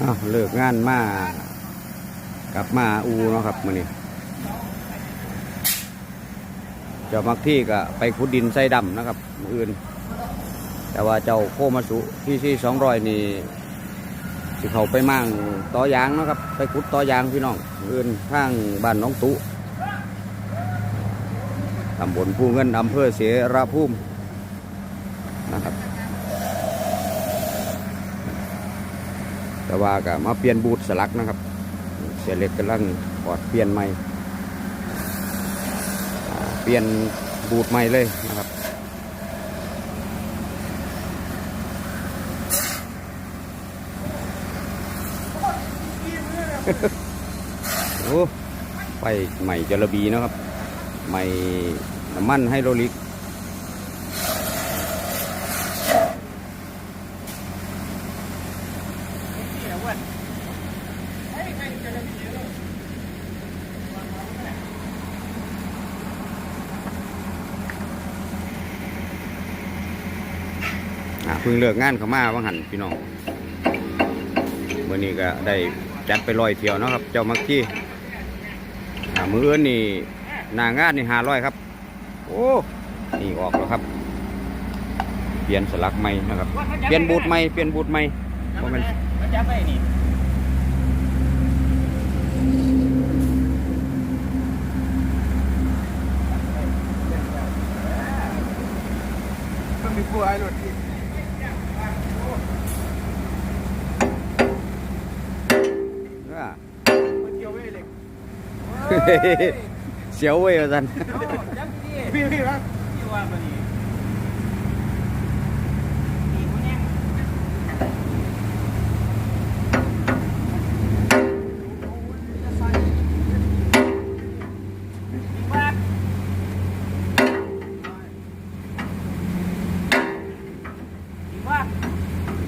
อ้าวเลิกงานมากลับมาอูเนาะครับมื้อนี้เจ้ามักที่ก็ไปขุดดินใส่ดำนะครับมืออื่น แต่ว่าเจ้าโคมาสุที่ที่สองร้อยนี่สิเขาไปมั่งต่อยางนะครับ ไปขุดต่อยางพี่น้องมืออื่นข้างบ้านน้องตุตำบลผู้เงินอำเภอเสรภูมินะครับ แต่ว่าก็มาเปลี่ยนบูทสลักนะครับ เสียเล็กกำลังปอดเปลี่ยนใหม่เปลี่ยนบูทใหม่เลยนะครับโอ้ไปใหม่จระบีนะครับ ใหม่น้ำมันไฮโดรลิก อ่าเพิ่งเลิกงานเขามาว่างหันพี่น้องวันนี้ก็ได้จัดไปลอยเที่ยวนะครับ เจ้ามักกี้อ่ามืออื่นนี่หนางานนี่หาร้อยครับ โอ้นี่ออกแล้วครับ เปลี่ยนสลักใหม่นะครับ เปลี่ยนบูทใหม่เปลี่ยนบูทใหม่เพราะมัน มันจับไปนี่ มันมีผู้ไอ้รถ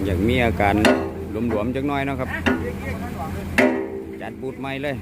อยากมีอาการหลวมๆจักน้อยเนาะครับ จัดบูดใหม่เลย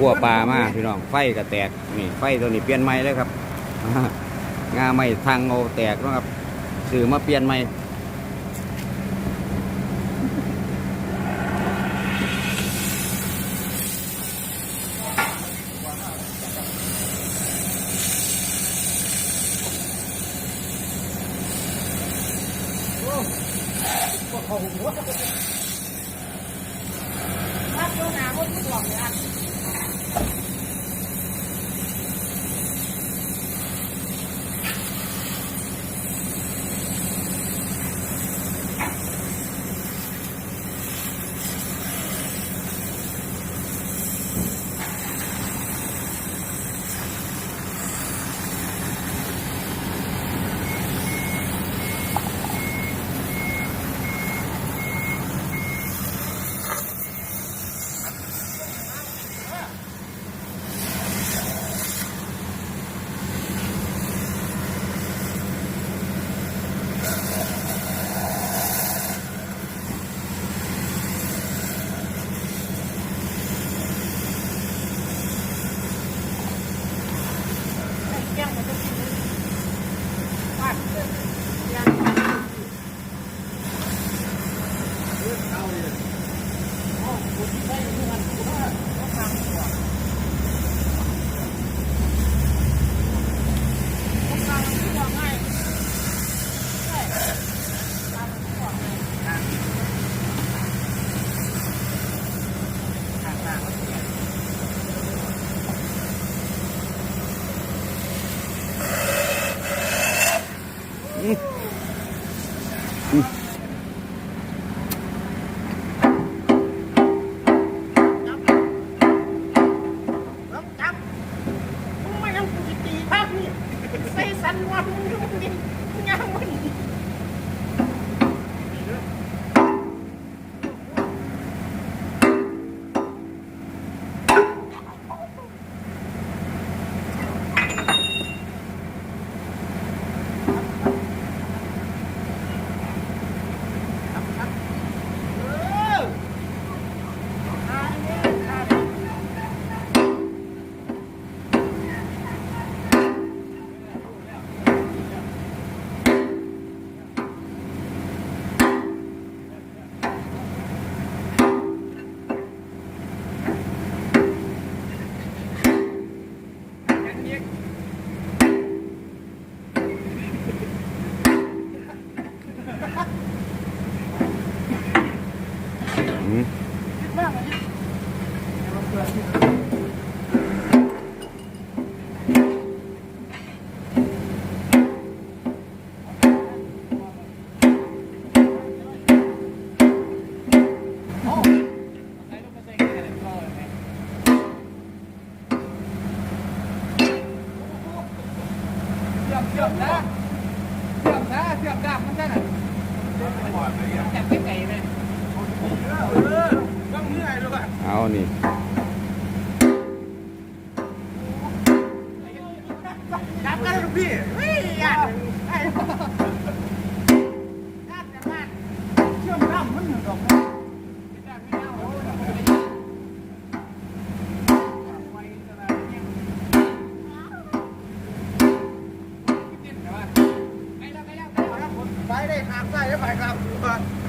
ขั้วปลามาพี่น้องไฟก็แตกนี่ไฟตัวนี้เปลี่ยนใหม่เลยครับงาไม่ทางเอาแตกนะครับซื้อมาเปลี่ยนใหม่ อื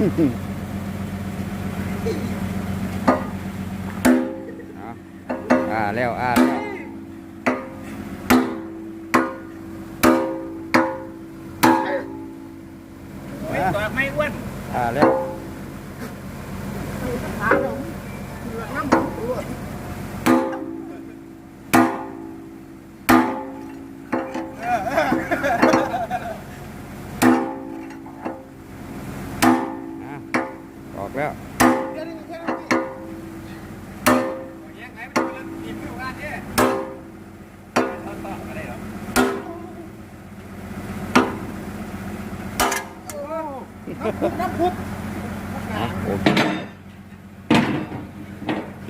เอาอ่าแล้วอ่าแล้วไม่ตัวไม่อ้วนอ่าแล้ว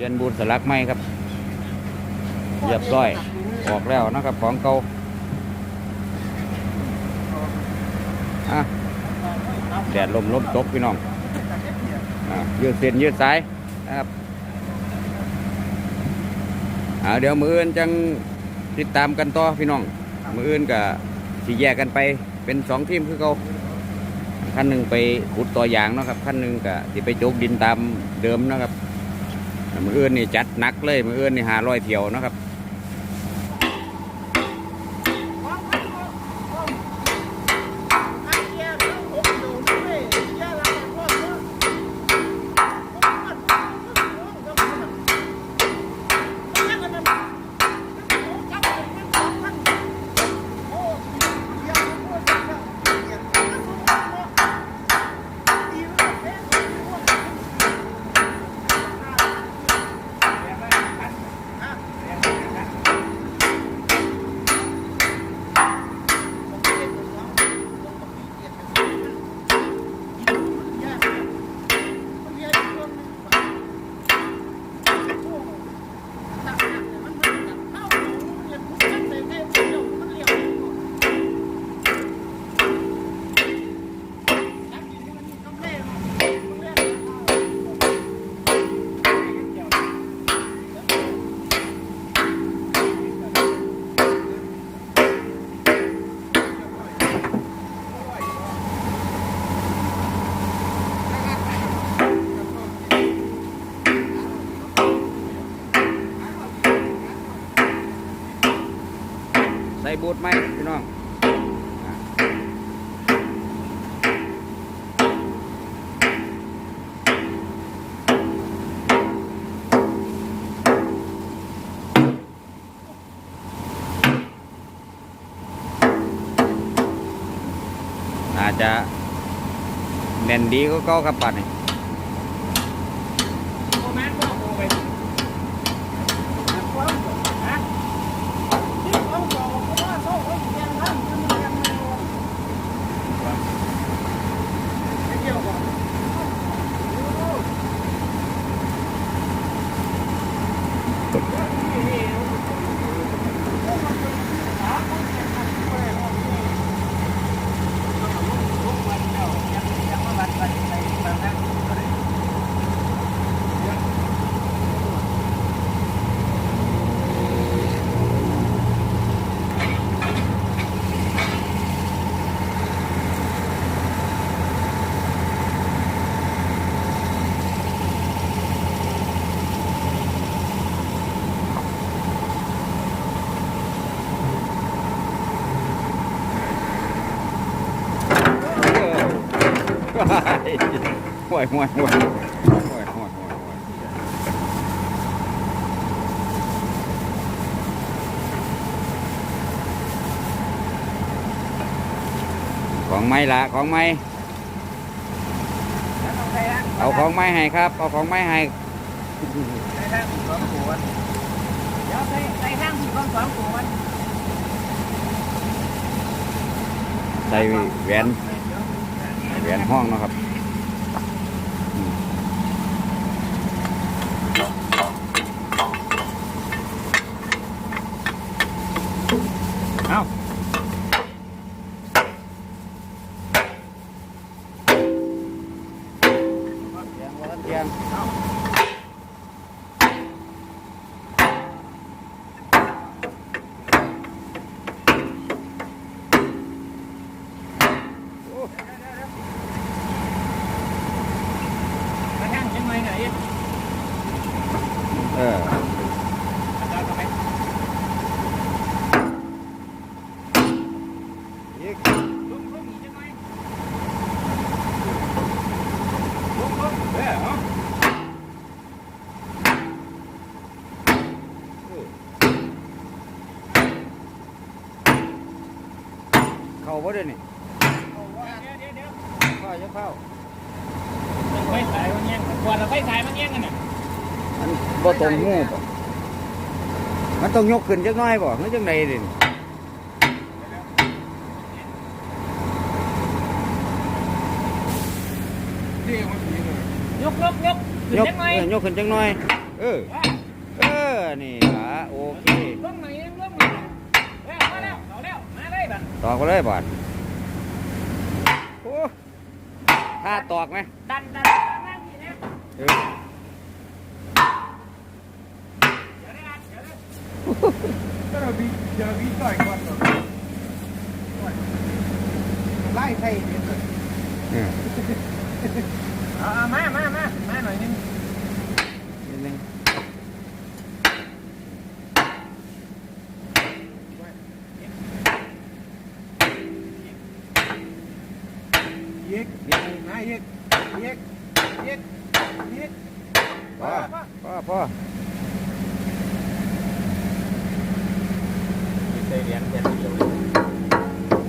เรียนบูนสลักไหมครับเรียบร้อย ออกแล้วนะครับของเก่าอะแดดลมลมตกพี่น้องอยืดเส้นยืดสายนะครับเดี๋ยวมืออื่นจังติดตามกันต่อพี่น้อง มืออื่นกับสีแยกกันไปเป็นสองทีมคือเขาขั้นหนึ่งไปขุดต่อยางนะครับขั้นหนึ่งกับที่ไปโจกดินตามเดิมนะครับ มืออื่นนี่จัดนักเลยมืออื่นนี่หาร้อยเที่ยวนะครับ ส่บูทไหมพี่น้องอาจจะแน่นดีก็เก้าครับปัดนี่ โอ้แม่นบ่โอ้ไป ความนะที่เขาบอกว่าเขาเขาเรียนท่านมันเรียนไม่รู้ไม่เกี่ยวกับ เออห่ว ยห่วยห่วยห่วยห่วยห่วยห่วยของไม้ละของไม้เอาของไม้ให้ครับ เอาของไม้ให้เดี๋ยวใส่ใส่ข้างที่ข้างสองตัวนใส่แหวนแหวนห้องนะครับอืม เอ้า เตียงว่าเตียงโอ้ มาทางยังไงน่ะอีก เออ เอาเข้าไป อีก ลุกลุกอีกจังไงลุกลุกเออเอา เข้าบ่ได้นี่เดี๋ยวเดี๋ยวเดี๋ยวเข้าจะเข้าไฟสายมันแย่งกันกว่าเราไฟสายมันแย่งกันน่ะมันบ่ตรงหูบ่มันต้องยกขึ้นจักหน่อยบ่หรือจังไดดิยกยกยกขึ้นยกยังไงเออยกขึ้นจักหน่อย เออ เออ นี่ล่ะโอเคลงหน่อยลงหน่ ตอกไปเลยบาดโอ้ถ้าตอกไหมดันดันดันนั่งนี่นะเออเดี๋ยวได้อัดเดี๋ยวได้ก็เราบีเจอบีต่อยก่อนไล่ไทยเดี๋ยวเออเอาเอามามามามาหน่อยนึง นิดนึง ยิกนายยิกยิกยิกยิกพ่อพ่อพ่อ ใส่เหรียญแค่เดียวเลย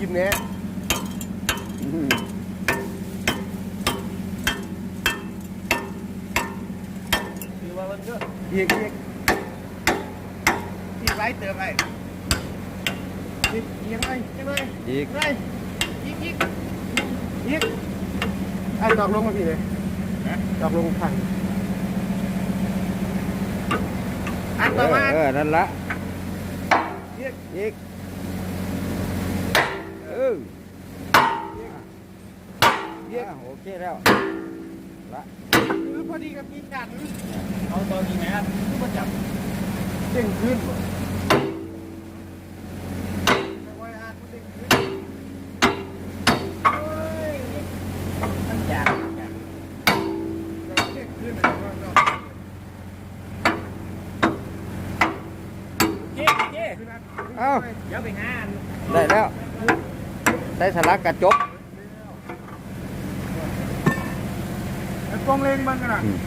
ยิ้มแน่ อืม คือว่ามันก็ ยิกยิก ยิกไล่เติมไปยิกยิกไงยิกไงอีกไงยิกยิกยิกไอ้ดอกลงมาพี่เลยดอกลงขันอันเอต่ออมาเออนั่นละยิกอีกเออยิกอะโอเคแล้วละคือพอดีกับยิกกันเอาตอนนี้แม่คือมาจับเด้งขึ้นบ่แต่ว่าอาจ เด้งขึ้นโอ้ยมันอยากอยากเด้งขึ้นเลยว่าเนาะเจ๊เจ๊เอ้าเดี๋ยวไปหาอันได้แล้ว ได้สลักกระจกแล้วก็กองเลงมันกันนะอืม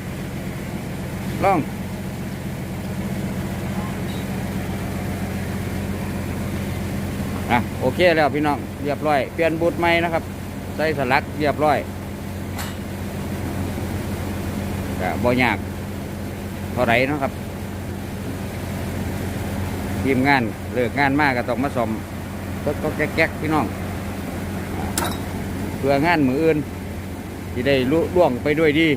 ลองอะ โอเคแล้วพี่น้องเรียบร้อย เปลี่ยนบูทใหม่นะครับใส่สลักเรียบร้อยก็บ่ยากเท่าไรนะครับทีมงานเลิกงานมากก็ต้องมาซ่อมก็ก็แก๊กๆพี่น้องเพื่องานมืออื่นที่ได้ลุล่วงไปด้วยดี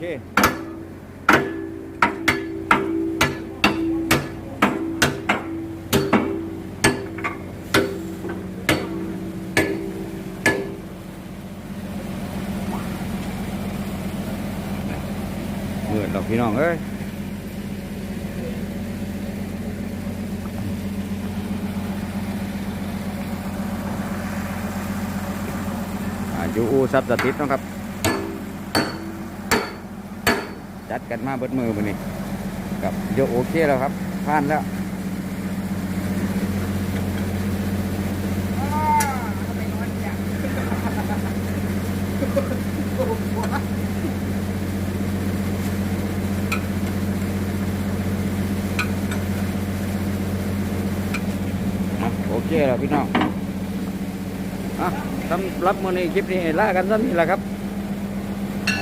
เคเหมือนดอกพี่น้องเอ้ยอยู่อูซับสถิตนะครับ จัดกันมาเบิดมือมือนี่กับโยโอเคแล้วครับผ่านแล้วโอเคแล้วพี่น้องอะสำรับมือนี้คลิปนี้ลากันสั้นนี่แหละครับ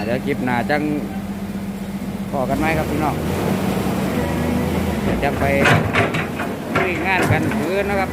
เดี๋ยวคลิปหน้าจัง พอกันไหมครับพี่น้องจะไปคุยงานกันคืนนะครับ